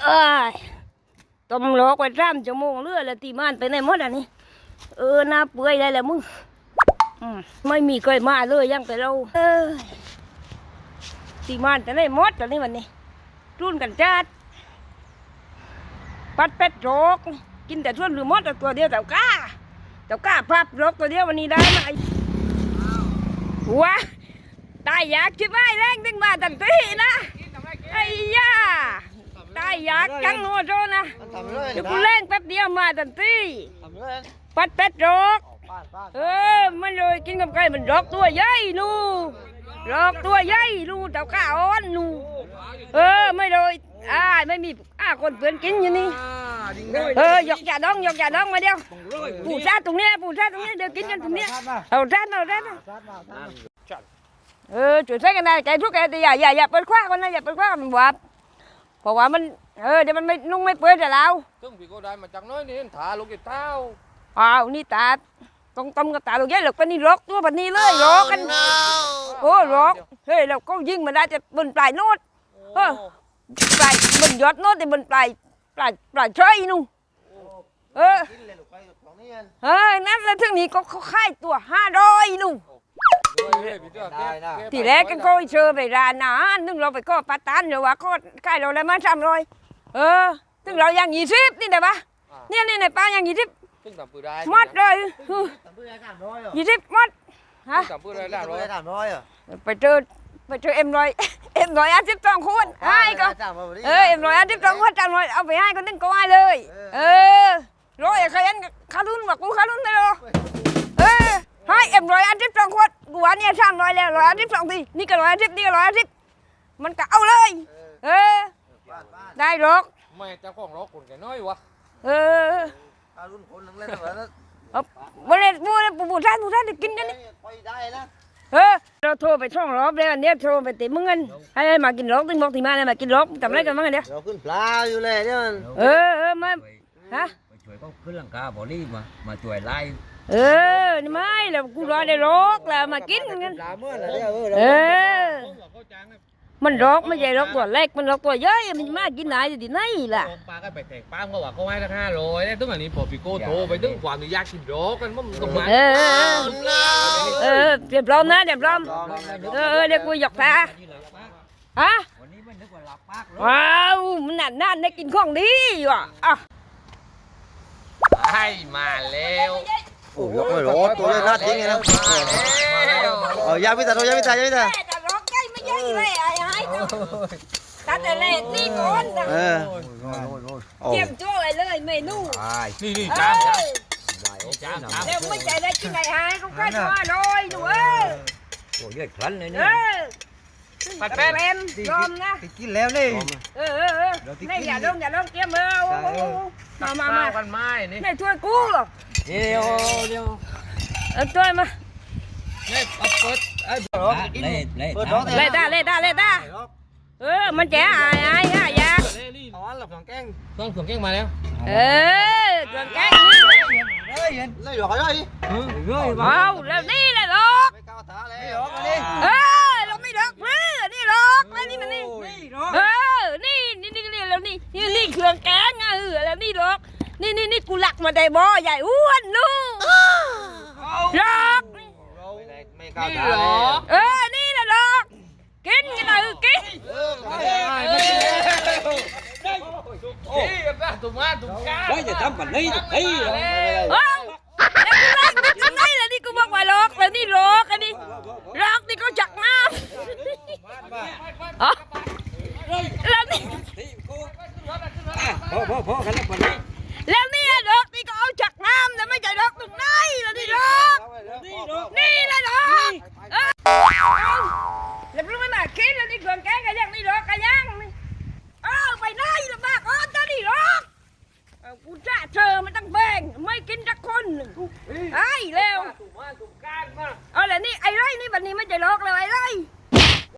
เอ้ยต้มรอกไว้สามชั่วโมงเรือแล้วตีมันไปไหนหมดอะนี่เออหน้าเปื่อยได้แล้วมึงไม่มีเคยมาเลยยังแต่เราเอ้ยตีมันแต่ไหนหมดตอนนี้วันนี้รุ่นกันจัดปัดเป็ดโรกกินแต่ส่วนหรือมดตัวเดียวแต่ก้าแต่ก้าพับรกตัวเดียววันนี้ได้ไหมหัวตายอยากใช่ไหมแรงดึงมาตั้งตีนะไอ้ย่าตาย อยากจังโนโจนะทำเลยเดี๋ยวกูเล่นแป๊บเดียวมาทันทีทำเลยปัดเป็ดรกป้านป้านเออมันเลยกินกับไก่มันรอกตัวใหญ่นูรอกตัวใหญ่นูเต่าข้าอ่อนนูเออไม่เลยอ่าไม่มีอ่าคนเพื่อนกินอยู่นี่เออหยอกจ่าดองหยอกจ่าดองมาเดียวปูซาตรงเนี้ยปูซาตรงเนี้ยเดี๋ยวกินกันตรงเนี้ยเอาแทนเอาแทนเออจุดใช้กันได้ใจทุกแกแต่อย่าอย่าอย่าเปิดคว้ากันนะอย่าเปิดคว้ามันบวบ เพราะว่ามันเออเดี๋ยวมันไม่นุ่งไม่เปื่อยแต่เราซึ่งพี่ก็ได้มาจากน้อยนี่ถาลูกกิดเท้าอ้าวนี่ตาต้องต้มกับตาลูกยัยหลกปานนี่รกตัวปานนี้เลยรกกันโอ้รกเฮ้ยเราก็ยิงมันได้จะบนปลายโนดเออปลายบนยอดโนดแต่บนปลายปลายปลายเชยนู่นเออกินเลยลูกไปของนี่เฮ้ยนั่นแล้วถึงนี้ก็เขาค่ายตัวห้าร้อยนู่น ได้นะทีแรกกันก็เชอไปร้านอาหารนึงเราไปก็ปัตตานหรือว่าก็ค่ายเราได้มาสามร้อยเออถึงเรายังยี่สิบนี่ได้ปะเนี่ยนี่ในป้ายังยี่สิบซึ่งทำปืนได้หมดเลยเออทำเพื่อได้สามร้อยเหรอยี่สิบหมดฮะซึ่งทำปืนได้ทำร้เพื่ออยได้สามร้อยเหรอไปเจอไปเจอเอ็มร้อยเอ็มร้อยอาทิตย์สองคนให้ก็สามร้อยเออเอ็มร้อยอาทิตย์สองคนจังเลยเอาไปให้ก็นึงก็ให้เลย เออร้อยใครยันคารุนบอกกูคารุนไม่หรอเออให้เอ็มร้อยอาทิตย์สองคน กูว่าเนี่ยสามร้อยแล้วร้อยอาทิตย์สองทีนี่ก็ร้อยอาทิตย์นี่ก็ร้อยอาทิตย์มันก็เอาเลย เออป้านป้านได้หรอกไม่เจ้าของรถคนแก่น้อยวะเออการรุ่นคนนึงเล่นแล้วเอาบ่ได้บ่ได้ปู่ปู่ท่านปู่ท่านได้กินกันนี่ไปได้นะเออเราโทรไปช่องรอบแล้วอันเนี้ยโทรไปติมึงเงินให้มากินรอกตึงบอกที่มาเนี่ยมากินรอกทำอะไรกันบ้างเนี่ยเราขึ้นปลาอยู่เลยเนี่ยเออเออมาฮะไปช่วยเขาขึ้นหลังคาบอดี้มามาช่วยไล่ เออนี่ไม่แล้วกูรอได้รอกแล้วมากินกันปลาเมื่อไหร่เนี่ยเออมันรอกไม่ใช่รอกตัวเล็กมันรอกตัวใหญ่มันมากินไหนจะที่ไหนล่ะ ปลาก็ไปแตกป้ามก็ว่าเขาให้ตั้งห้าร้อยแล้วตึ้งอันนี้พอพี่โก้โทรไปตึ้งความอนุญาตกินรถกันมันต้องมาเออเออ เออเดี๋ยวพร้อมนะเดี๋ยวพร้อมเออเออเดี๋ยวกูหยอกตาฮะวันนี้มันนึกว่าหลับปากรถว้าวมันนั่นนั่นได้กินของดีว่ะอะ ให้มาแล้ว โอ้ยไม่รอตัวเลยน่าทิ้งไงนะเอายาพิตาโยาพิตายาพิตาแต่รอกใหญ่ไม่ใหญ่เลยไอ้ไอ้ตัดแต่เล็กนี่ก่อนเออโอ้เตรียมโจ้อะไรเลยเมนูนี่นี่เอจ้ามอจ้ามจ้ามเดี๋ยวไม่ใจได้กินไอ้ไอ้ก็ใกล้จะมาเลยหนูเออโอ้ยเลือดคลันเลยเอเนี่ยอปัดเป็นรอมนะกินแล้วนี่ เออเออเออนี่อย่าลงอย่าลงเตรียมมือเอาเอาเอามามาข้าวมากันไม้นี่นี่ถ้วยกูเหรอเดี๋ยวเดี๋ยวเออถ้วยมานี่เอาเปิดไอ้เล่เล่เปิดร้องเล่ตาเล่ตาเล่ตาเออมันแจ๋ไอ้ไอ้ไอ้ยาเล่นี่เอาอันหลับของแกงต้องส่งแกงมาแล้วเออเครื่องแกงนี่เลยหยอกอะไรเอาแล้วนี่แหละลูกไม่ก้าวตาเลยหยอกอะไรเออเราไม่ดอกเพื่อนี่ดอกแล้วนี่มันนี่เออนี่นี่นี่นี่แล้วนี่นี่นี่เครื่องแกงอะเออแล้วนี่ดอกนี่นี่นี่กูหลัก มาได้บ่ใหญ่อ้วนนู่ดอกไม่ก้าวนี่ตาเหรเลอยเออนี่แหละดอกกินกันหน่อยกินนี่กับตุ้มมาตุ้มกาเฮ้ยจะทำแบบนี้เฮ้ยเอ้าแล้วกูรักมันทำไมล่ะนี่กูบอกว่าดอกแล้วนี่ดอกอันนี้ดอกนี่ก็จักน้ำอ๋อแล้วนี่ พ่อพ่อพ่อกันแล้วคนนี้ นี่เลยเหรอเออแล้วรู้ไหมน่ะคิดแล้วนี่เครื่อแกงกันยังนี่หรอกกันยังเออไปได้ลำบ้ากเออจะนี่หรอกูจะเจอมันต้องแบงไม่กินสักคนไอ้เร็วถูาเออแล้วนี่ไอ้ไรนี่วันนี้ไม่ใจหรอกเลยไอ้ไร